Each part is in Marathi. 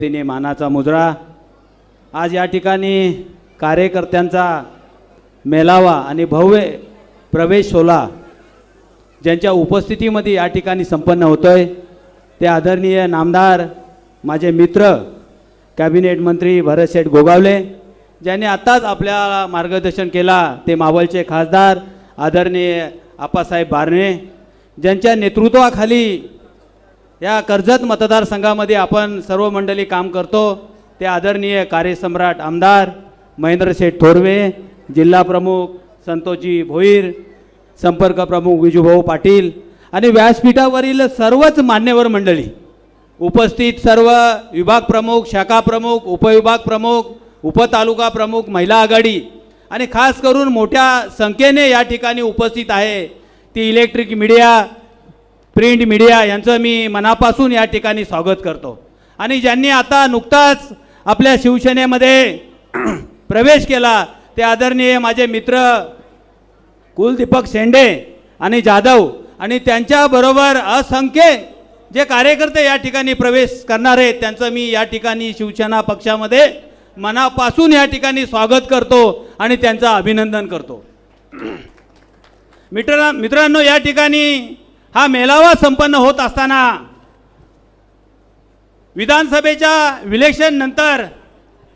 तिने मानाचा मुजरा. आज या ठिकाणी कार्यकर्त्यांचा मेलावा आणि भव्य प्रवेश सोहळा ज्यांच्या उपस्थितीमध्ये या ठिकाणी संपन्न होतो आहे ते आदरणीय नामदार माझे मित्र कॅबिनेट मंत्री भरतशेठ गोगावले ज्यांनी आत्ताच आपल्याला मार्गदर्शन केला ते मावळचे खासदार आदरणीय आप्पासाहेब बारणे ज्यांच्या नेतृत्वाखाली या कर्जत मतदारसंघामध्ये आपण सर्व मंडळी काम करतो. ते आदरणीय कार्यसम्राट आमदार महेंद्रशेठ थोरवे जिल्हा प्रमुख संतोषजी भोईर संपर्क प्रमुख विजूभाऊ पाटील आणि व्यासपीठावरील सर्वच मान्यवर मंडळी. उपस्थित सर्व विभाग प्रमुख शाखा प्रमुख उपविभाग प्रमुख उपतालुका प्रमुख महिला आघाडी आणि खास करून मोठ्या संख्येने या ठिकाणी उपस्थित आहे ती इलेक्ट्रिक मीडिया प्रिंट मीडिया यांचं मी मनापासून या ठिकाणी स्वागत करतो. आणि ज्यांनी आता नुकताच आपल्या शिवसेनेमध्ये प्रवेश केला ते आदरणीय माझे मित्र कुलदीपक शेंडे आणि जाधव आणि त्यांच्याबरोबर असंख्य जे कार्यकर्ते या ठिकाणी प्रवेश करणार आहेत त्यांचं मी या ठिकाणी शिवसेना पक्षामध्ये मनापासून या ठिकाणी स्वागत करतो आणि त्यांचं अभिनंदन करतो. मित्र मित्रांनो या ठिकाणी हा मेळावा संपन्न होत असताना विधानसभेच्या विलेक्शन नंतर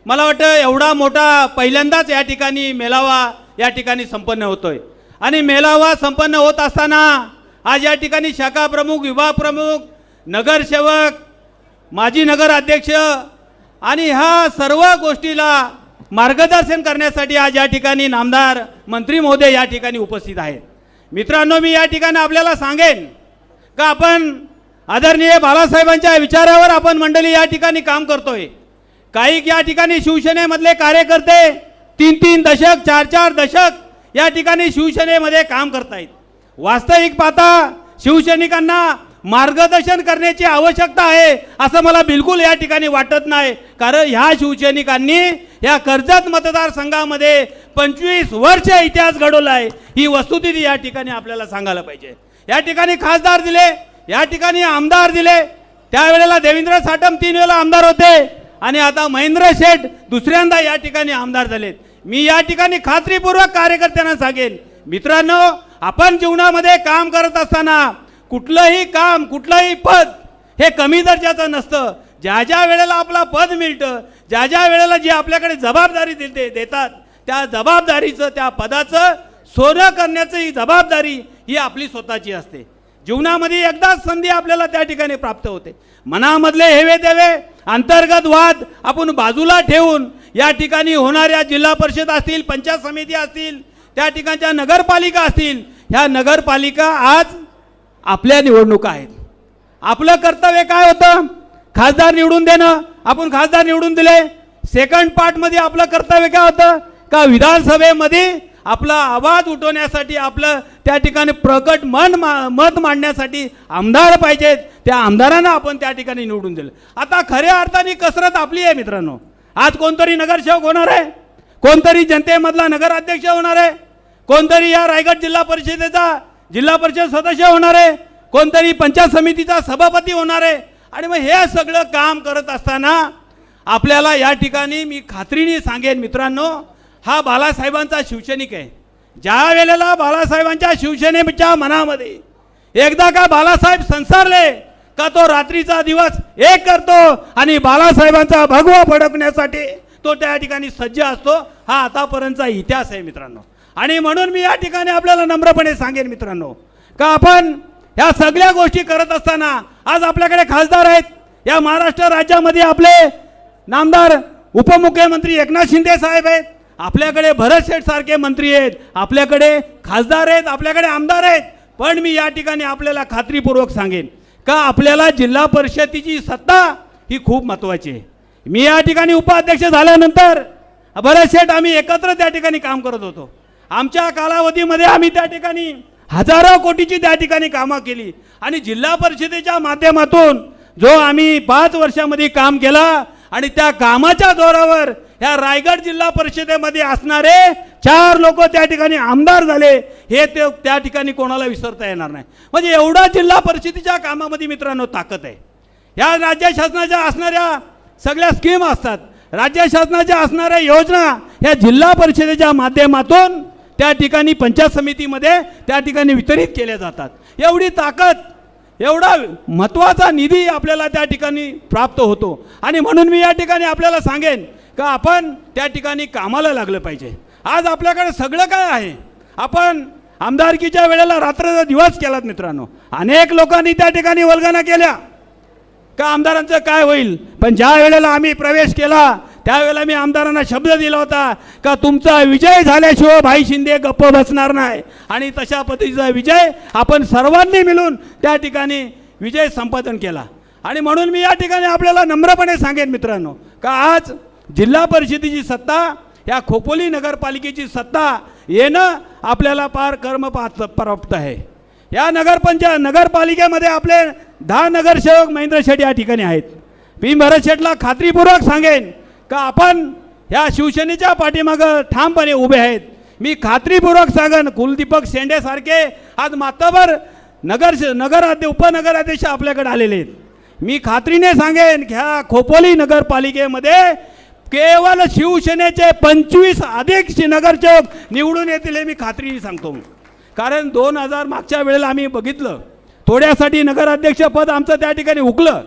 मला वाटतं एवढा मोठा पहिल्यांदाच या ठिकाणी मेळावा या ठिकाणी संपन्न होतोय. आणि मेळावा संपन्न होत असताना आज या ठिकाणी शाखा प्रमुख विभाग प्रमुख नगरसेवक माजी नगराध्यक्ष आणि ह्या सर्व गोष्टीला मार्गदर्शन करण्यासाठी आज या ठिकाणी नामदार मंत्री महोदय या ठिकाणी उपस्थित आहेत. मित्रांनो मी या ठिकाणी आपल्याला सांगेन का आपण आदरणीय बाळासाहेबांच्या विचारावर आपण मंडळी या ठिकाणी काम करतोय. काही या ठिकाणी शिवसेनेमधले कार्यकर्ते तीन तीन दशक चार चार दशक या ठिकाणी शिवसेनेमध्ये काम करतायत. वास्तविक पाहता शिवसैनिकांना मार्गदर्शन करण्याची आवश्यकता आहे असं मला बिलकुल या ठिकाणी वाटत नाही. कारण ह्या शिवसैनिकांनी या कर्जत मतदारसंघामध्ये पंचवीस वर्ष इतिहास घडवला आहे ही वस्तुस्थिती या ठिकाणी आपल्याला सांगायला पाहिजे. या ठिकाणी खासदार दिले या ठिकाणी आमदार दिले. त्यावेळेला देवेंद्र साटम तीन वेळेला आमदार होते. आणि आता महेंद्र शेठ दुसऱ्यांदा या ठिकाणी आमदार झालेत. मी या ठिकाणी खात्रीपूर्वक कार्यकर्त्यांना सांगेन मित्रांनो आपण जीवनामध्ये काम करत असताना कुठलंही काम कुठलंही पद हे कमी दर्जाचं नसतं. ज्या ज्या वेळेला आपला पद मिळतं ज्या ज्या वेळेला जी आपल्याकडे जबाबदारी दिलते देतात त्या जबाबदारीचं त्या पदाचं सोनं करण्याचं ही जबाबदारी ही आपली स्वतःची असते. जीवनामध्ये एकदाच संधी आपल्याला त्या ठिकाणी प्राप्त होते. मनामधले हेवे देवे अंतर्गत वाद आपण बाजूला ठेवून या ठिकाणी होणाऱ्या जिल्हा परिषद असतील पंचायत समिती असतील त्या ठिकाणच्या नगरपालिका असतील ह्या नगरपालिका आज आपल्या निवडणुका आहेत. आपलं कर्तव्य काय होतं? खासदार निवडून देणं. आपण खासदार निवडून दिले. सेकंड पार्टमध्ये आपलं कर्तव्य काय होतं? का विधानसभेमध्ये आपला आवाज उठवण्यासाठी आपलं त्या ठिकाणी प्रकट मन मा मत मांडण्यासाठी आमदार पाहिजेत त्या आमदारांना आपण त्या ठिकाणी निवडून दिलं. आता खऱ्या अर्थाने कसरत आपली आहे मित्रांनो. आज कोणतरी नगरसेवक होणार आहे कोणतरी जनतेमधला नगराध्यक्ष होणार आहे कोणतरी या रायगड जिल्हा परिषदेचा जिल्हा परिषद सदस्य होणार आहे कोणतरी पंचायत समितीचा सभापती होणार आहे. आणि मग हे सगळं काम करत असताना आपल्याला या ठिकाणी मी खात्रीने सांगेन मित्रांनो हा बाळासाहेबांचा शिवसैनिक आहे. ज्या वेळेला बाळासाहेबांच्या शिवसेनेच्या मनामध्ये एकदा का बाळासाहेब संसारले का तो रात्रीचा दिवस एक करतो आणि बाळासाहेबांचा भगवा फडकण्यासाठी तो त्या ठिकाणी सज्ज असतो हा आतापर्यंतचा इतिहास आहे मित्रांनो. आणि म्हणून मी या ठिकाणी आपल्याला नम्रपणे सांगेन मित्रांनो का आपण ह्या सगळ्या गोष्टी करत असताना आज आपल्याकडे खासदार आहेत. या महाराष्ट्र राज्यामध्ये आपले नामदार उपमुख्यमंत्री एकनाथ शिंदे साहेब आहेत. आपल्याकडे भरत शेठ सारखे मंत्री आहेत आपल्याकडे खासदार आहेत आपल्याकडे आमदार आहेत पण मी या ठिकाणी आपल्याला खात्रीपूर्वक सांगेन का आपल्याला जिल्हा परिषदेची सत्ता ही खूप महत्त्वाची आहे. मी या ठिकाणी उपाध्यक्ष झाल्यानंतर भरत शेठ आम्ही एकत्र त्या ठिकाणी काम करत होतो. आमच्या कालावधीमध्ये आम्ही त्या ठिकाणी हजारो कोटीची त्या ठिकाणी कामं केली आणि जिल्हा परिषदेच्या माध्यमातून जो आम्ही पाच वर्षामध्ये काम केला आणि त्या कामाच्या जोरावर ह्या रायगड जिल्हा परिषदेमध्ये असणारे चार लोक त्या ठिकाणी आमदार झाले. हे ते त्या ठिकाणी कोणाला विसरता येणार नाही. म्हणजे एवढा जिल्हा परिषदेच्या कामामध्ये मित्रांनो ताकद आहे. या राज्य शासनाच्या असणाऱ्या सगळ्या स्कीम असतात. राज्य शासनाच्या असणाऱ्या योजना ह्या जिल्हा परिषदेच्या माध्यमातून त्या ठिकाणी पंचायत समितीमध्ये त्या ठिकाणी वितरित केल्या जातात. एवढी ताकद एवढा महत्त्वाचा निधी आपल्याला त्या ठिकाणी प्राप्त होतो. आणि म्हणून मी या ठिकाणी आपल्याला सांगेन का आपण त्या ठिकाणी कामाला लागलं पाहिजे? आज आपल्याकडे सगळं काय आहे? आपण आमदारकीच्या वेळेला रात्र दिवस केलात मित्रांनो. अनेक लोकांनी त्या ठिकाणी वल्गना केल्या. का आमदारांचं काय होईल? पण ज्या वेळेला आम्ही प्रवेश केला त्यावेळेला मी आमदारांना शब्द दिला होता का तुमचा विजय झाल्याशिवाय भाई शिंदे गप्प बसणार नाही. आणि तशा पद्धतीचा विजय आपण सर्वांनी मिळून त्या ठिकाणी विजय संपादन केला. आणि म्हणून मी या ठिकाणी आपल्याला नम्रपणे सांगेन मित्रांनो का आज जिल्हा परिषदेची सत्ता या खोपोली नगरपालिकेची सत्ता येणं आपल्याला पार कर्म प्राप्त आहे. या नगरपंचायत नगरपालिकेमध्ये आपले दहा नगरसेवक महेंद्र शेठ या ठिकाणी आहेत. मी भरत शेठला खात्रीपूर्वक सांगेन का आपण या शिवसेनेच्या पाठीमागं ठामपणे उभे आहेत. मी खात्रीपूर्वक सांगेन कुलदीपक शेंडेसारखे आज मातबर नगर नगराध्य उपनगराध्यक्ष आपल्याकडे आलेले आहेत. मी खात्रीने सांगेन की ह्या खोपोली नगरपालिकेमध्ये केवळ शिवसेनेचे पंचवीस अधिक नगरसेवक निवडून येतील हे मी खात्रीने सांगतो. कारण दोन हजार मागच्या वेळेला आम्ही बघितलं थोड्यासाठी नगराध्यक्ष पद आमचं त्या ठिकाणी हुकलं.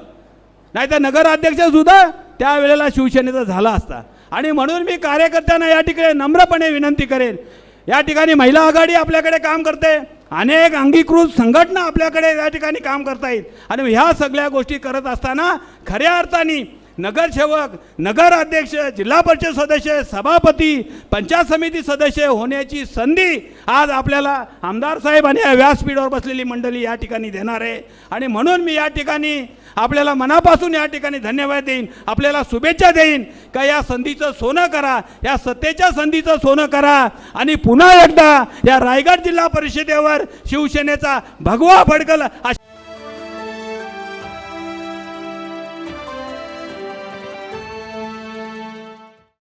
नाही तर नगराध्यक्ष सुद्धा त्यावेळेला शिवसेनेचा झाला असता. आणि म्हणून मी कार्यकर्त्यांना या ठिकाणी नम्रपणे विनंती करेन या ठिकाणी महिला आघाडी आपल्याकडे काम करते अनेक अंगीकृत संघटना आपल्याकडे या ठिकाणी काम करता येईल. आणि ह्या सगळ्या गोष्टी करत असताना खऱ्या अर्थाने नगरसेवक नगराध्यक्ष जिल्हा परिषद सदस्य सभापती पंचायत समिती सदस्य होण्याची संधी आज आपल्याला आमदार साहेब आणि या व्यासपीठावर बसलेली मंडळी या ठिकाणी देणार आहे. आणि म्हणून मी या ठिकाणी आपल्याला मनापासून या ठिकाणी धन्यवाद देईन. आपल्याला शुभेच्छा देईन का या संधीचं सोनं करा या सत्तेच्या संधीचं सोनं करा. आणि पुन्हा एकदा या रायगड जिल्हा परिषदेवर शिवसेनेचा भगवा फडकल